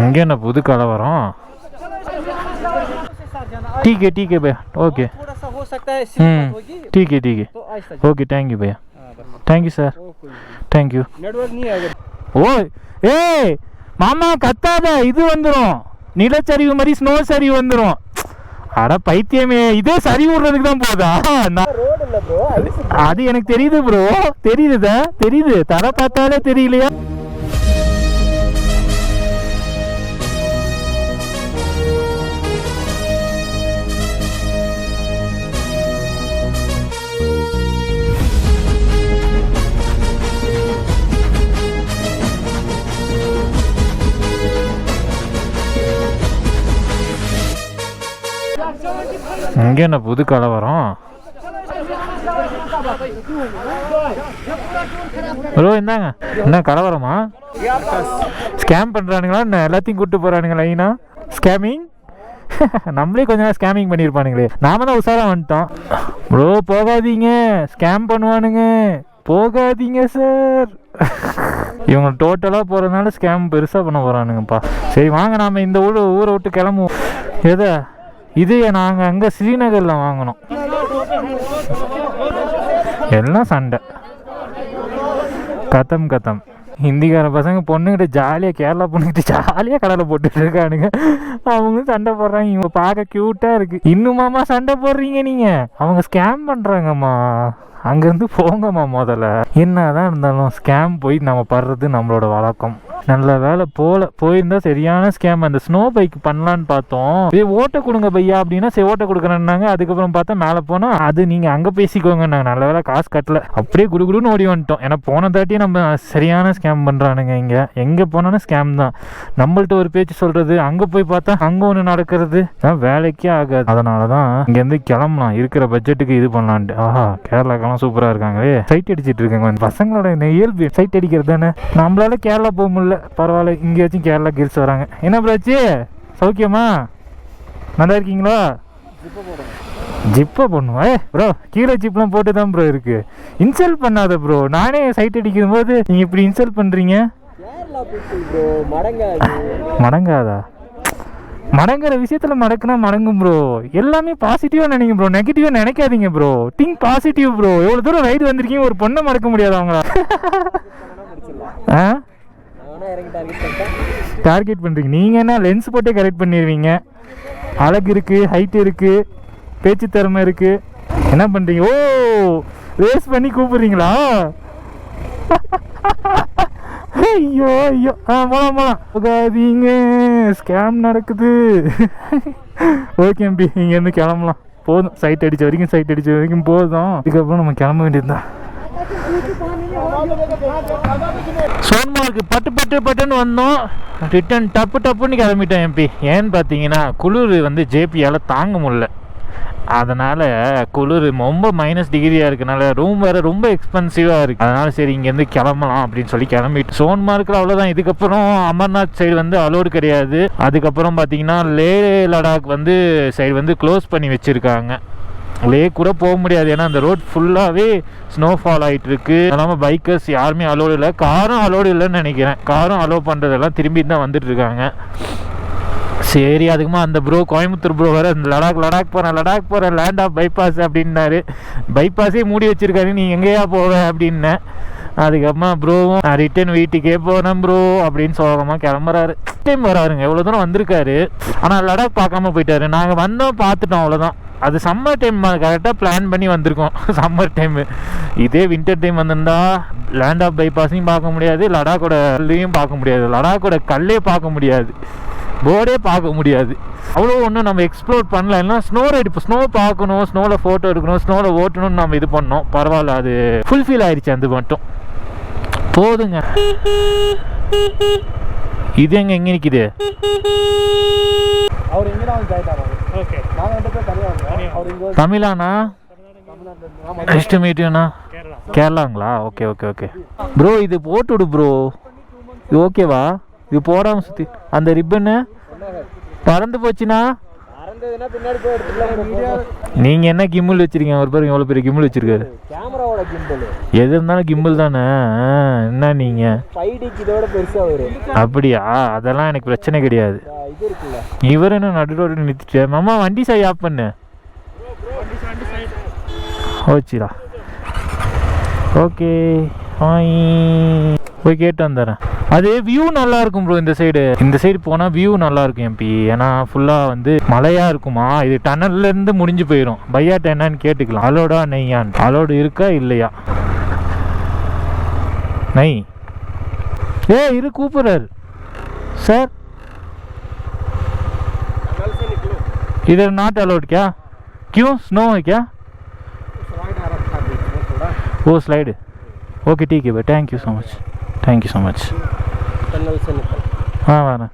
இங்கே என்ன புது கலவரம் ठीक है ठीक है भैया ओके थोड़ा सा हो सकता है सीधी हम्म बात होगी ठीक है ठीक है तो आहिस्ता ओके थैंक यू भैया हाँ, बस। थैंक यू सर ओ, कोई थैंक यू नेटवर्क नहीं है अगर ஓய் ஏய் மாமா கத்தாத இது வந்துடும் நிலச்சரிவு மாதிரி ஸ்னோ சரிவு வந்துடும் அட பைத்தியமே இதே சரி விடுறதுக்கு தான் போதா நான் रोड இல்ல ப்ரோ ஐஸ் அது எனக்கு தெரியுது ப்ரோ தெரியுதுதா தெரியுது தர பார்த்தாலே தெரியலையா இங்கே என்ன புது கலவரம் ப்ரோ இந்தாங்க. என்ன கலவரமா ஸ்கேம் பண்ணுறானுங்களா என்ன எல்லாத்தையும் கூப்பிட்டு போகிறானுங்க லைனா? ஸ்கேமிங் நம்மளே கொஞ்ச நேரம் ஸ்கேமிங் பண்ணியிருப்பானுங்களே நாம தான் உஷாராக வந்துட்டோம். ப்ரோ போகாதீங்க. ஸ்கேம் பண்ணுவானுங்க. போகாதீங்க சார் இவங்க டோட்டலாக போகிறதுனால ஸ்கேம் பெருசாக பண்ண போகிறானுங்கப்பா சரி வாங்க நாம் இந்த ஊர் ஊரை விட்டு கிளம்புவோம். எதை? இது நாங்கள் அங்கே ஸ்ரீநகரில் வாங்கினோம். எல்லாம் சண்டை. கத்தம் கத்தம் ஹிந்திக்கார பசங்க பொண்ணுகிட்ட ஜாலியாக கேரளா பொண்ணுகிட்ட ஜாலியாக கடலை போட்டுட்டு இருக்கானுங்க. அவங்களும் சண்டை போடுறாங்க. இவங்க பார்க்க க்யூட்டாக இருக்குது இன்னுமாம்மா சண்டை போடுறீங்க நீங்கள் அவங்க ஸ்கேம் பண்ணுறாங்கம்மா அங்கேருந்து போங்கம்மா முதல்ல. என்னதான் இருந்தாலும் ஸ்கேம் போய் நம்ம படுறது நம்மளோட வழக்கம். நல்ல வேலை போல போயிருந்தா சரியான ஸ்கேம் அந்த ஸ்னோ பைக் பண்ணலான்னு பார்த்தோம். ஏய் ஓட்ட கொடுங்க பையா அப்படின்னா சரி ஓட்ட கொடுக்குறேன்னாங்க. அதுக்கப்புறம் பார்த்தா மேலே போனால் அது நீங்கள் அங்கே பேசிக்கோங்க நாங்கள் நல்ல வேலை காசு கட்டல. அப்படியே குடுகுடுன்னு ஓடி வந்துட்டோம். ஏன்னா போன தாட்டி நம்ம சரியான ஸ்கேம் பண்ணுறானுங்க இங்கே. எங்கே போனாலும் ஸ்கேம் தான். நம்மள்ட்ட ஒரு பேச்சு சொல்கிறது அங்கே போய் பார்த்தா அங்கே ஒன்று நடக்கிறது வேலைக்கே ஆகாது. அதனால தான் இங்கேருந்து கிளம்பலாம். இருக்கிற பட்ஜெட்டுக்கு இது பண்ணலான்ட்டு. ஆஹா கேரளாக்கெல்லாம் சூப்பராக இருக்காங்களே. சைட் அடிச்சிட்டு இருக்காங்க. பசங்களோட இயல்பு சைட் அடிக்கிறது தானே? நம்மளால கேரளா போக முடியல. பரவாயில்ல இங்கேயாச்சும் கேரளா கேர்ள்ஸ் வராங்க. என்ன ப்ராச்சு? சௌக்கியமா? நல்லா இருக்கீங்களா? ஜிப்பை பண்ணுவா ஏ ப்ரோ கீழே ஜிப்லாம் போட்டு தான் ப்ரோ இருக்கு. இன்சல்ட் பண்ணாத ப்ரோ நானே சைட் அடிக்கும் போது நீங்கள் இப்படி இன்சல்ட் பண்ணுறீங்க மடங்காதா? மடங்குற விஷயத்துல மடக்குனா மடங்கும் ப்ரோ எல்லாமே பாசிட்டிவா நினைங்க ப்ரோ நெகட்டிவா நினைக்காதீங்க ப்ரோ திங்க் பாசிட்டிவ் ப்ரோ எவ்வளவு தூரம் ரைடு வந்திருக்கீங்க? ஒரு பொண்ணை மடக்க முடியாது அவங்களா. ஆ? டார்கெட் பண்ணுறீங்க டார்கெட் பண்றீங்க. நீங்க என்ன லென்ஸ் போட்டே கரெக்ட் பண்ணிடுவீங்க அழகு இருக்கு ஹைட் இருக்கு பேச்சு திறமை இருக்கு. என்ன பண்றீங்க? ஓ ரேஸ் பண்ணி கூப்பிடுறீங்களா? ஐயோ ஐயோ. ஆ போலாம் போலாம். போகாதீங்க ஸ்கேம் நடக்குது. Okay MP. இங்கேருந்து கிளம்பலாம். போதும். சைட் அடித்த வரைக்கும் சைட் அடித்த வரைக்கும் போதும். இதுக்கப்புறம் நம்ம கிளம்ப வேண்டியதுதான். சோன்மார்க்கு பட்டு பட்டு பட்டுன்னு வந்தோம். ரிட்டன் டப்பு டப்புன்னு கிளம்பிட்டோம் எம்பி. ஏன்னு பார்த்தீங்கன்னா குளிர் வந்து ஜேபியால் தாங்க முடியல. அதனால் குளிர் ரொம்ப மைனஸ் டிகிரியாக இருக்கனால ரூம் வேறு ரொம்ப எக்ஸ்பென்சிவாக இருக்குது அதனால் சரி இங்கேருந்து கிளம்பலாம் அப்படின்னு சொல்லி கிளம்பிட்டு சோன்மார்க்கில் அவ்வளோதான் இதுக்கப்புறம் அமர்நாத் சைடு வந்து அலோடு கிடையாது. அதுக்கப்புறம் பார்த்தீங்கன்னா லே லடாக் வந்து சைடு வந்து க்ளோஸ் பண்ணி வச்சுருக்காங்க. லே கூட போக முடியாது. ஏன்னா அந்த ரோட் ஃபுல்லாகவே ஸ்னோஃபால் ஆகிட்டு இருக்கு இல்லாமல் பைக்கர்ஸ் யாருமே அலோடு இல்லை. காரும் அலோடு இல்லைன்னு நினைக்கிறேன். காரும் அலோவ் பண்ணுறதெல்லாம் திரும்பி தான் வந்துட்டு இருக்காங்க சரி அதுக்குமா அந்த ப்ரோ கோயம்புத்தூர் ப்ரோ வர இந்த லடாக் லடாக் போகிறேன் லடாக் போகிறேன் லேண்ட் ஆஃப் பைபாஸ் அப்படின்னாரு. பைபாஸே மூடி வச்சிருக்காரு நீ எங்கேயா போவேன் அப்படின்னேன் அதுக்கப்புறமா ப்ரோவும் நான் ரிட்டன் வீட்டுக்கே போனேன் ப்ரோ அப்படின்னு சோகமாக கிளம்புறாரு. டைம் வராருங்க எவ்வளோ தூரம் வந்திருக்காரு. ஆனால் லடாக் பார்க்காம போயிட்டாரு. நாங்கள் வந்தோம் பார்த்துட்டோம் அவ்வளோதான் அது சம்மர் டைம் கரெக்டாக பிளான் பண்ணி வந்திருக்கோம் சம்மர் டைமு இதே வின்டர் டைம் வந்திருந்தா லேண்ட் ஆஃப் பைபாஸையும் பார்க்க முடியாது லடாக்கோட கல்லையும் பார்க்க முடியாது. லடாக்கோட கல்லே பார்க்க முடியாது. போர்டே பார்க்க முடியாது. அவ்வளோ ஒன்றும் நம்ம எக்ஸ்ப்ளோர் பண்ணல. எல்லாம் ஸ்னோ ரைடு இப்போ ஸ்னோ பார்க்கணும் ஸ்னோவில் ஃபோட்டோ எடுக்கணும் ஸ்னோவில் ஓட்டணும்னு நம்ம இது பண்ணோம். பரவாயில்ல அது ஃபுல்ஃபில் ஆயிடுச்சு அது மட்டும். போதுங்க. இது எங்க எங்க நிக்குது? அவர் தான் வந்து ஜாயின் ஆனாங்க ஓகே நாங்கள் ரெண்டு பேர் தனியாக வந்தோம். அவர் இங்கே வந்து ஆமாம் நெக்ஸ்ட் மீட்டிங்ண்ணா கேரளாங்களா? ஓகே ஓகே ஓகே ப்ரோ இது போட்டு விடு ப்ரோ இது ஓகேவா இது போடாமல் சுற்றி அந்த ரிப்பனு பறந்து எடுத்துக்கலாம் நீங்கள் என்ன கிம்பிள் வச்சிருக்கீங்க? ஒரு பேருக்கு எவ்வளோ பெரிய கிம்பிள் வச்சிருக்காரு. கேமராவோட எது இருந்தாலும் கிம்பிள் தானே? என்ன வரும். அப்படியா? அதெல்லாம் எனக்கு பிரச்சனை கிடையாது. இவர் என்ன நடு ரோடு நிறுத்திட்டு மாமா வண்டி சாய் ஆஃப் பண்ணு. ஓச்சிரா ஓகே போய் கேட்டு வந்துடுறேன் அது வியூ நல்லா இருக்கும் ப்ரோ இந்த சைடு இந்த சைடு போனால் வியூ நல்லா இருக்கும் எம்பி ஏன்னா ஃபுல்லாக வந்து மழையாக இருக்குமா இது டனல்ல இருந்து முடிஞ்சு போயிடும் பையாட்ட என்னன்னு கேட்டுக்கலாம் அலோடா நெய்யான் அலோடு இருக்கா இல்லையா நெய் ஏ இரு கூப்பிடுறாரு சார் इधर नॉट अलाउड क्या क्यों स्नो है क्या वो स्लाइड ओके ठीक है भाई thank you so much thank you so much tunnel से निकल हाँ वाना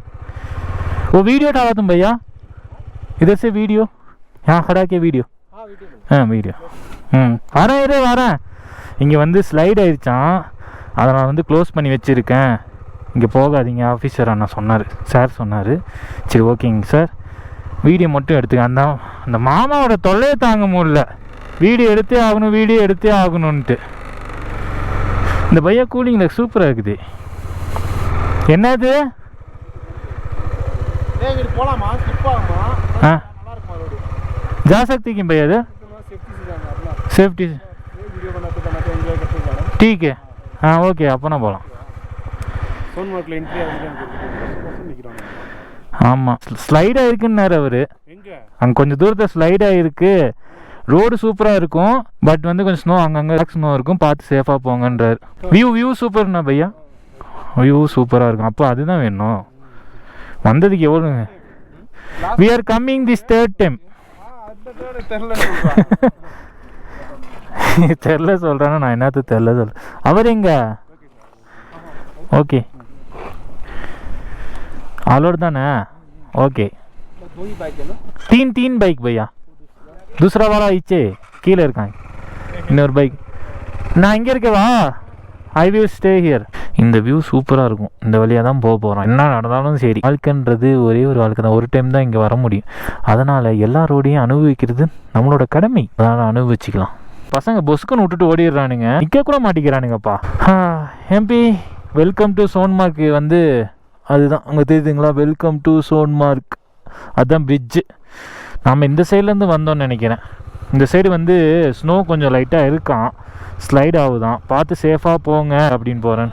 वो वीडियो उठावा तुम भैया इधर से वीडियो यहाँ खड़ा के वीडियो हाँ वीडियो ஆ வீடியோ ம் வரேன் இரு வரேன் இங்கே வந்து ஸ்லைட் ஆயிடுச்சான் அதை நான் வந்து க்ளோஸ் பண்ணி வச்சுருக்கேன் இங்கே போகாதீங்க ஆஃபீஸர் அண்ணா சொன்னார் சார் சொன்னார் சரி ஓகேங்க சார் வீடியோ மட்டும் எடுத்துக்க அந்த அந்த மாமாவோட தொல்லையை தாங்க முடியல வீடியோ எடுத்தே ஆகணும் வீடியோ எடுத்தே ஆகணுன்ட்டு இந்த பையா கூலிங்கில் சூப்பராக இருக்குது. என்னது? ஆ. ஜாசக்திக்கும் பையா அது? சேஃப்டி டீக்கு ஆ ஓகே அப்போனா போகலாம் ஆமாம் ஸ்லைடாக இருக்குன்னாரு அவர். அங்கே கொஞ்சம் தூரத்தில் ஸ்லைடாக இருக்குது ரோடு சூப்பராக இருக்கும் பட் வந்து கொஞ்சம் ஸ்னோ அங்கங்கே ஸ்னோ இருக்கும் பார்த்து சேஃபாக போங்கன்றார் வியூ வியூ சூப்பர்ண்ணா பையா வியூ சூப்பராக இருக்கும் அப்போ அதுதான் வேணும் வந்ததுக்கு எவ்வளோங்க we are coming this third time அந்த ரோடு தெரியல தெரில சொல்கிறேன்னா நான் என்னத்து தெரில சொல்ல அவர் எங்க ஓகே आलोड தானே ஓகே दो ही बाइक है ना तीन तीन बाइक भैया दूसरा वाला ईचे கீழே இருக்காங்க இன்னொரு பைக் நான் இங்கே இருக்கவா ஐ வில் ஸ்டே ஹியர் இந்த வியூ சூப்பராக இருக்கும் இந்த வழியாக தான் போக போகிறோம் என்ன நடந்தாலும் சரி வாழ்க்கைன்றது ஒரே ஒரு வாழ்க்கை தான் ஒரு டைம் தான் இங்கே வர முடியும் அதனால் எல்லா ரோடையும் அனுபவிக்கிறது நம்மளோட கடமை அதனால் அனுபவிச்சுக்கலாம் பசங்க பொஸ்குன்னு விட்டுட்டு ஓடிடுறானுங்க நிற்க கூட மாட்டேங்கிறானுங்கப்பா எம்பி வெல்கம் டு சோன்மார்க் வந்து அதுதான் அங்கே தெரியுதுங்களா வெல்கம் டு சோன்மார்க் அதுதான் பிரிட்ஜு நாம் இந்த சைட்லேருந்து வந்தோம்னு நினைக்கிறேன் இந்த சைடு வந்து ஸ்னோ கொஞ்சம் லைட்டாக இருக்கான் ஸ்லைட் ஆகுதான் பார்த்து சேஃபாக போங்க அப்படின்னு போகிறேன்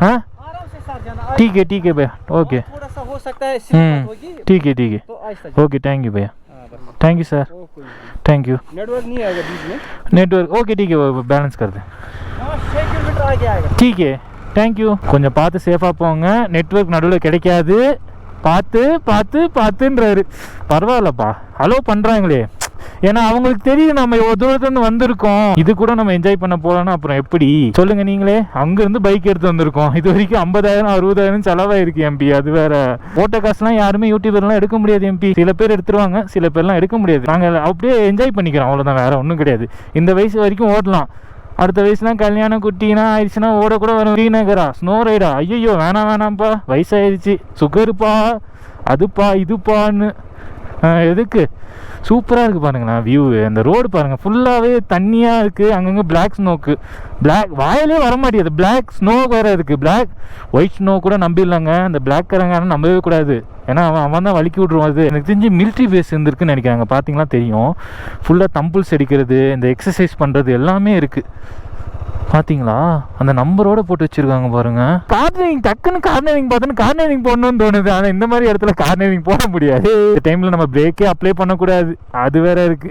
ஆ आराम से साथ जाना ठीक है ठीक है भैया ओके थोड़ा सा हो सकता है हम्म सिर्फ होगी ठीक है ठीक है तो आहिस्ता ओके थैंक यू भैया हाँ बस थैंक यू सर ओ कोई थैंक यू नेटवर्क नहीं आएगा बीच में नेटवर्क ओके ठीक है वो बैलेंस कर दें हाँ छः किलोमीटर आगे आएगा ठीक है தேங்க்யூ கொஞ்சம் பார்த்து சேஃபாக போங்க நெட்வொர்க் நடுவில் கிடைக்காது பார்த்து பார்த்து பார்த்துன்றாரு. பரவாயில்லப்பா. அலோ பண்ணுறாங்களே ஏன்னா அவங்களுக்கு தெரியும் நம்ம இவ்வளோ தூரத்துலேருந்து வந்திருக்கோம். இது கூட நம்ம என்ஜாய் பண்ண போகலன்னா அப்புறம் எப்படி? சொல்லுங்க நீங்களே. அங்கேருந்து பைக் எடுத்து வந்திருக்கோம். இது வரைக்கும் ஐம்பதாயிரம் அறுபதாயிரம் செலவாயிருக்கு எம்பி அது வேற. ஓட்ட காசுலாம் யாருமே யூடியூபர்லாம் எடுக்க முடியாது எம்பி சில பேர் எடுத்துருவாங்க சில பேர்லாம் எடுக்க முடியாது. நாங்கள் அப்படியே என்ஜாய் பண்ணிக்கிறோம். அவ்வளோதான் வேற ஒன்றும் கிடையாது. இந்த வயசு வரைக்கும் ஓடலாம் அடுத்த வயசுலாம் கல்யாணம் குட்டினா ஆயிடுச்சுன்னா ஓட கூட வரும். ஸ்ரீநகரா ஸ்னோ ரைடா ஐயோ வேணாம் வேணாம்ப்பா. வயசாயிடுச்சு. சுகருப்பா அதுப்பா இதுப்பான்னு. எதுக்கு? சூப்பராக இருக்குது பாருங்களேன் வியூ அந்த ரோடு பாருங்கள் ஃபுல்லாகவே தண்ணியாக இருக்குது அங்கங்கே பிளாக் ஸ்னோக்கு பிளாக் வாயிலே வர மாட்டேங்குது. பிளாக் ஸ்னோ வேறு இருக்குது பிளாக் ஒயிட் ஸ்னோ கூட நம்பிடலாங்க. அந்த பிளாக் கரங்காரன் நம்பவே கூடாது. ஏன்னா அவன் அவன் தான் வலிக்கி விட்ருவான் அது. எனக்கு தெரிஞ்சு மிலிட்ரி பேஸ் இருந்திருக்குன்னு நினைக்கிறாங்க. பார்த்தீங்களா தெரியும். ஃபுல்லாக தம்பிள்ஸ் அடிக்கிறது இந்த எக்ஸசைஸ் பண்ணுறது எல்லாமே இருக்குது பாத்தீங்களா? அந்த நம்பரோட போட்டு வச்சிருக்காங்க பாருங்க. கார்னரிங் டக்குன்னு கார்னரிங் பார்த்தோன்னு கார்னரிங் போடணும்னு தோணுது. ஆனா இந்த மாதிரி இடத்துல கார்னரிங் போட முடியாது. இந்த டைம்ல நம்ம பிரேக்கே அப்ளை பண்ணக்கூடாது. அது வேற இருக்கு.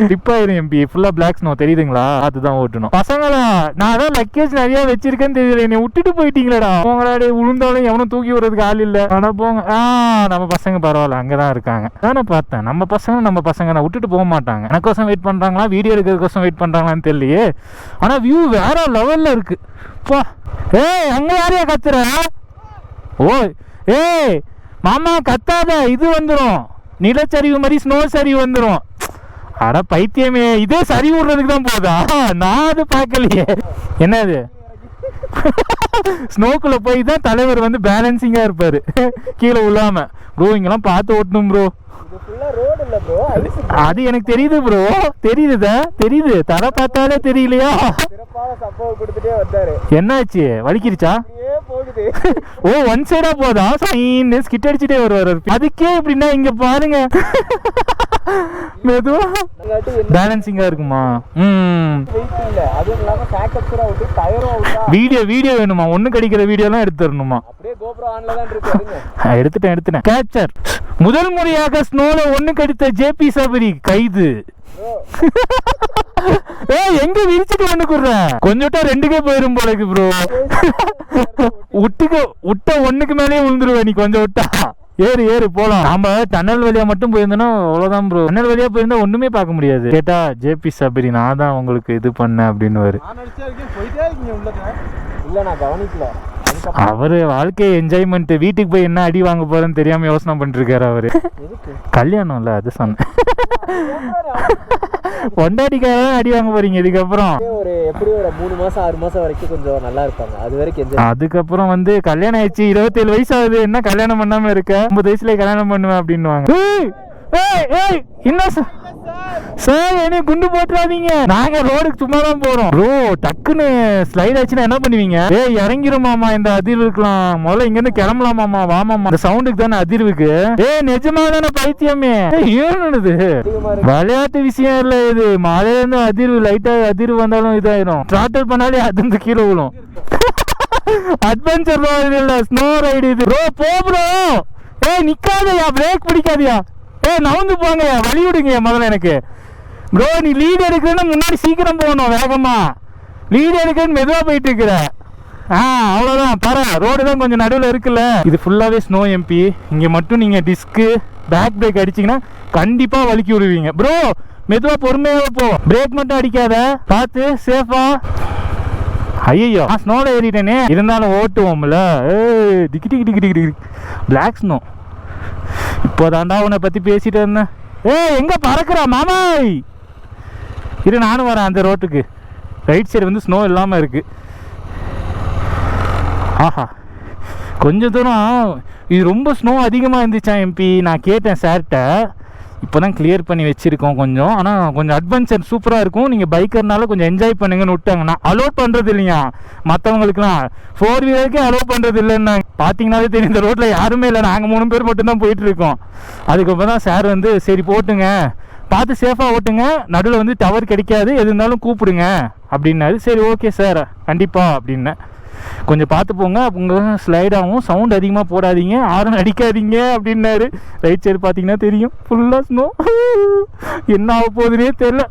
டிப்பாயிரும் எம்பி ஃபுல்லா பிளாக் ஸ்னோ தெரியுதுங்களா? அதுதான் ஓட்டணும். பசங்களா நான் அதான் லக்கேஜ் நிறைய வச்சிருக்கேன்னு தெரியல. என்னை விட்டுட்டு போயிட்டீங்களேடா. போங்களாடே உளுந்தாலும் எவனும் தூக்கி விடுறதுக்கு ஆள் இல்ல. ஆனா போங்க. ஆ நம்ம பசங்க பரவாயில்ல. அங்கதான் இருக்காங்க. தானே பார்த்தேன். நம்ம பசங்க நம்ம பசங்க நான் விட்டுட்டு போக மாட்டாங்க. எனக்கோசம் வெயிட் பண்றாங்களா? வீடியோ எடுக்கிறதுக்கோசம் வெயிட் பண்றாங்களான்னு தெரியலையே. ஆனா வியூ வேற லெவல்ல இருக்கு. பா. ஏய் அங்க யாரையா கத்துற? ஓ ஏய் மாமா கத்தாத இது வந்துடும் நிலச்சரிவு மாதிரி ஸ்னோ சரிவு வந்துடும் அட பைத்தியமே இதே சரி விடுறதுக்கு தான் போதா? நான் அது பார்க்கலையே. என்னது? ஸ்னோக்குள்ளே போய் தான் தலைவர் வந்து பேலன்சிங்காக இருப்பார். கீழே விழாம ப்ரோ இங்கெல்லாம் பார்த்து ஓட்டணும் ப்ரோ அது எனக்கு தெரியுது ப்ரோ தெரியுதுதா தெரியுது. தர பார்த்தாலே தெரியலையா? சிறப்பான சம்பவம் கொடுத்துட்டே வந்தாரு. என்னாச்சு? வலிக்கிருச்சா? போகுது. ஓ ஒன் சைடா போதா? சைன்னு ஸ்கிட் அடிச்சுட்டே வருவார். அதுக்கே எப்படின்னா இங்க பாருங்க. மெதுவா. பேலன்சிங்கா இருக்குமா? ம். அதுவும் இல்லாம விட்டு டயரும் வீடியோ வீடியோ வேணுமா? ஒண்ணு கிடைக்கிற வீடியோலாம் எடுத்து தரணுமா? அப்படியே கோபுரோ ஆன்ல தான் இருக்கு பாருங்க. ஆ, எடுத்துட்டேன் எடுத்துட்டேன். கேப்சர் முதல் முறையாக ஸ்னோல ஒண்ணு கடித்த ஜேபி சபரி கைது. ஏய் எங்க விரிச்சிட்டு ஒண்ணு குடுறேன் கொஞ்சம் ரெண்டுக்கே போயிரும் போலக்கு ப்ரோ விட்டுக்கு விட்ட ஒண்ணுக்கு மேலேயே விழுந்துருவ நீ கொஞ்சம் விட்டா. ஏறு ஏறு போலாம். நாம டன்னல் வழியா மட்டும் போயிருந்தோம்னா அவ்வளவுதான் ப்ரோ டன்னல் வழியா போயிருந்தா ஒண்ணுமே பார்க்க முடியாது. கேட்டா ஜேபி சபரி நான் தான் உங்களுக்கு இது பண்ணேன் அப்படின்னு இல்ல நான் கவனிக்கல. அவரு வாழ்க்கை என்ஜாய்மெண்ட் வீட்டுக்கு போய் என்ன அடி வாங்க போறேன்னு தெரியாம யோசனை பண்ணிட்டு இருக்காரு அவரு கல்யாணம் இல்ல அது சொன்னேன். பொண்டாட்டிக்காக அடி வாங்க போறீங்க இதுக்கப்புறம். ஒரு எப்படி ஒரு மூணு மாசம் ஆறு மாசம் வரைக்கும் கொஞ்சம் நல்லா இருப்பாங்க. அது வரைக்கும் அதுக்கப்புறம் வந்து கல்யாணம் ஆயிடுச்சு இருபத்தேழு வயசு ஆகுது என்ன கல்யாணம் பண்ணாம இருக்க? ஐம்பது வயசுல கல்யாணம் பண்ணுவேன் அப்படின்னுவாங்க. ஏய், ஏய், ஏய், என்ன சார் என்ன குண்டு போட்டுறாதீங்க. நாங்க ரோடுக்கு சும்மா தான் போறோம். ப்ரோ டக்குன்னு ஸ்லைட் ஆச்சுன்னா என்ன பண்ணுவீங்க? ஏய் இறங்கிருமாமா இந்த அதிர்வு இருக்கலாம் முதல்ல இங்க இருந்து கிளம்பலாமாமா வாமாமா இந்த சவுண்டுக்கு தானே அதிர்வுக்கு. ஏய் நிஜமா தானே பைத்தியமே? ஏய், விளையாட்டு விஷயம் இல்ல இது. மழையில இருந்து அதிர்வு லைட்டா அதிர்வு வந்தாலும் இதாயிரும். ட்ராட்டல் பண்ணாலே அது இந்த கீழே விழும். அட்வென்ச்சர் ஸ்னோ ரைடு இது. ப்ரோ போ ப்ரோ ஏய் நிக்காதயா பிரேக் பிடிக்காதயா. ஏ நவந்து போங்க. வழி விடுங்க முதல்ல எனக்கு. ப்ரோ நீ லீடு எடுக்கிறேன்னா முன்னாடி சீக்கிரம் போகணும் வேகமாக லீடு எடுக்கிறேன்னு மெதுவாக போயிட்டு இருக்கிற ஆ அவ்வளோதான் பர ரோடு தான் கொஞ்சம் நடுவில் இருக்குல்ல. இது ஃபுல்லாகவே ஸ்னோ எம்பி இங்கே மட்டும் நீங்கள் டிஸ்க்கு பேக் பிரேக் அடிச்சீங்கன்னா கண்டிப்பாக வலிக்கி விடுவீங்க. ப்ரோ மெதுவாக பொறுமையாக போ. பிரேக் மட்டும் அடிக்காத. பார்த்து சேஃபாக ஐயோ ஸ்னோவில் ஏறிட்டேனே. இருந்தாலும் ஓட்டுவோம்ல. ஏய் டிக்கி டிக்கி டிக்கி டிக்கி டிக்கி பிளாக் ஸ்னோ இப்போதாண்டா உன்னை பற்றி பேசிட்டு இருந்தேன். ஏய் எங்கே பறக்கிறா மாமாய்? இரு நானும் வரேன் அந்த ரோட்டுக்கு ரைட் சைடு வந்து ஸ்னோ இல்லாமல் இருக்குது ஆஹா. கொஞ்ச தூரம் இது ரொம்ப ஸ்னோ அதிகமாக இருந்துச்சா எம்பி நான் கேட்டேன் சார்கிட்ட இப்போ தான் கிளியர் பண்ணி வச்சுருக்கோம் கொஞ்சம். ஆனால் கொஞ்சம் அட்வென்ச்சர் சூப்பராக இருக்கும். நீங்கள் பைக்கர்னால கொஞ்சம் என்ஜாய் பண்ணுங்கன்னு விட்டாங்க. நான் அலோவ் பண்ணுறது இல்லையா? மற்றவங்களுக்குலாம் ஃபோர் வீலருக்கே அலோவ் பண்ணுறது இல்லைன்னாங்க. பார்த்தீங்கன்னாலே தெரியும். இந்த ரோட்டில் யாருமே இல்லை. நாங்கள் மூணு பேர் மட்டும்தான் போயிட்டுருக்கோம். அதுக்கப்புறம் தான் சார் வந்து சரி போட்டுங்க. பார்த்து சேஃபாக ஓட்டுங்க. நடுவில் வந்து டவர் கிடைக்காது. எது இருந்தாலும் கூப்பிடுங்க. அப்படின்னாரு. சரி ஓகே சார் கண்டிப்பாக அப்படின்னேன். கொஞ்சம் பார்த்து போங்க. உங்கள் ஸ்லைடாகவும் சவுண்ட் அதிகமாக போடாதீங்க. ஆரன் அடிக்காதீங்க. அப்படின்னாரு. ரைட் சைடு பார்த்தீங்கன்னா தெரியும். ஃபுல்லாக ஸ்னோ என்ன ஆக போகுதுன்னே தெரில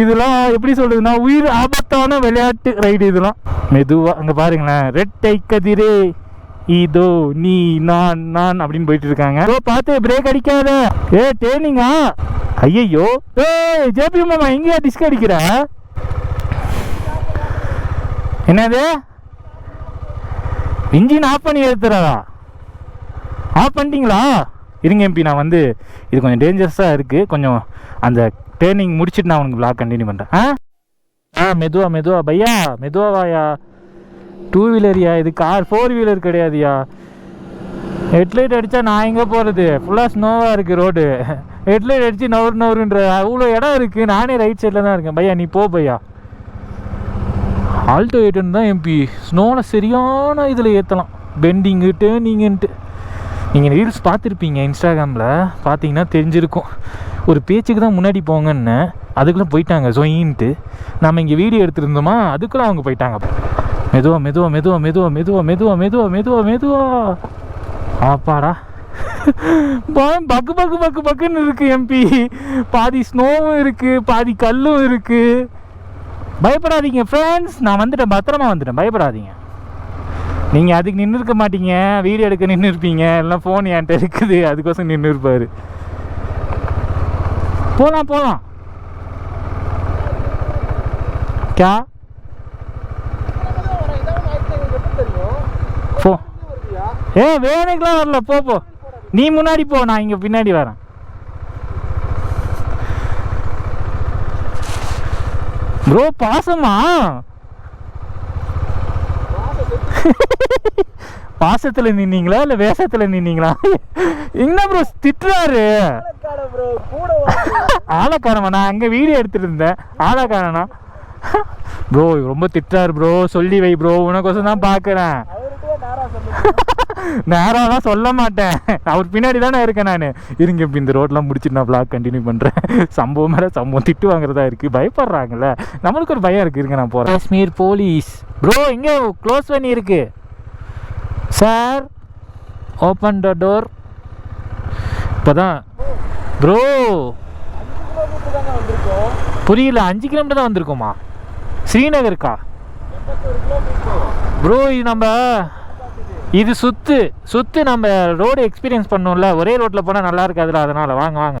இதெல்லாம் எப்படி சொல்கிறதுனா உயிர் ஆபத்தான விளையாட்டு ரைடு இதெல்லாம். மெதுவாக அங்கே பாருங்களேன். ரெட்டை கதிரே. இதோ நீ நான் நான் அப்படின்னு போயிட்டு இருக்காங்க ஓ பார்த்து பிரேக் அடிக்காத. ஏ டேர்னிங்கா ஐயையோ. ஏய் ஜேபி மாமா எங்கேயா டிஸ்க் அடிக்கிற? என்னது? இன்ஜின் ஆஃப் பண்ணி ஏற்றுறாரா ஆஃப் பண்ணிட்டீங்களா? இருங்க எம்பி நான் வந்து இது கொஞ்சம் டேஞ்சரஸாக இருக்குது கொஞ்சம் அந்த ட்ரைனிங் முடிச்சுட்டு நான் உனக்கு பிளாக் கண்டினியூ பண்ணுறேன் ஆ? ஆ மெதுவா மெதுவா பையா மெதுவா வாயா. டூ வீலரியா இது கார் ஃபோர் வீலர் கிடையாதுயா? ஹெட்லைட் அடித்தா நான் எங்கே போகிறது ஃபுல்லாக ஸ்னோவாக இருக்குது ரோடு ஹெட்லைட் அடித்து நவரு நவருன்ற அவ்வளோ இடம் இருக்குது நானே ரைட் சைடில் தான் இருக்கேன். பையா நீ போ பையா. ஆல்டோ எயிட்டன் தான் எம்பி ஸ்னோவில் சரியான இதில் ஏற்றலாம் பெண்டிங்கு டேர்னிங்குன்ட்டு நீங்கள் ரீல்ஸ் பார்த்துருப்பீங்க இன்ஸ்டாகிராமில் பார்த்தீங்கன்னா தெரிஞ்சிருக்கும். ஒரு பேச்சுக்கு தான் முன்னாடி போங்கன்னு. அதுக்குள்ளே போயிட்டாங்க ஜொயின்ட்டு நம்ம இங்கே வீடியோ எடுத்துருந்தோமா? அதுக்குள்ளே அவங்க போயிட்டாங்க. மெதுவா மெதுவா மெதுவா மெதுவா மெதுவா மெதுவா மெதுவா மெதுவா மெதுவா. ஆப்பாடா. ப- பக்கு பக்கு பக்கு பக்குன்னு இருக்கு எம்பி பாதி ஸ்னோவும் இருக்கு பாதி கல்லும் இருக்கு. பயப்படாதீங்க ஃப்ரெண்ட்ஸ் நான் வந்துட்டேன் பத்திரமா வந்துட்டேன். பயப்படாதீங்க. நீங்கள் அதுக்கு நின்று இருக்க மாட்டீங்க. வீடியோ எடுக்க நின்று இருப்பீங்க. எல்லாம் ஃபோன் என்கிட்ட இருக்குது. அதுக்கோசம் நின்று இருப்பார். போகலாம் போகலாம் கா போ ஏ வேணுக்கெலாம் வரல. போ போ. நீ முன்னாடி போ. நான் இங்கே பின்னாடி வரேன். ப்ரோ பாசமா? பாசத்தில் நின்னீங்களா? இல்லை வேஷத்தில் நின்னீங்களா? என்ன ப்ரோ திட்டுறாரு? ஆளக்காரமா நான் அங்கே வீடியோ எடுத்துட்டு இருந்தேன். ஆளக்காரனா? ப்ரோ ரொம்ப திட்டுறாரு ப்ரோ. சொல்லி வை ப்ரோ. உனக்கோசம் தான் பார்க்குறேன் அவர்கிட்டயே நேரா சொல்லுங்க நேரம்லாம் சொல்ல மாட்டேன். அவர் பின்னாடி தானே இருக்கேன் நான். இருங்க இப்போ இந்த ரோட்லாம் முடிச்சுட்டு நான் vlog கண்டினியூ பண்ணுறேன் சம்பவம் மேலே சம்பவம் திட்டு வாங்குறதா இருக்குது பயப்படுறாங்கல்ல. நம்மளுக்கு ஒரு பயம் இருக்குது இருங்க நான் போகிறேன் காஷ்மீர் போலீஸ். ப்ரோ இங்கே க்ளோஸ் பண்ணி இருக்கு. சார் ஓப்பன் த டோர் இப்போ தான் ப்ரோ புரியல அஞ்சு கிலோமீட்டர் தான் வந்திருக்கோமா? ஸ்ரீநகருக்கா? ப்ரோ இது நம்ம இது சுத்து சுத்து நம்ம ரோடு எக்ஸ்பீரியன்ஸ் பண்ணோம்ல ஒரே ரோட்டில் போனால் நல்லா இருக்காதுல்ல அதனால் வாங்க வாங்க.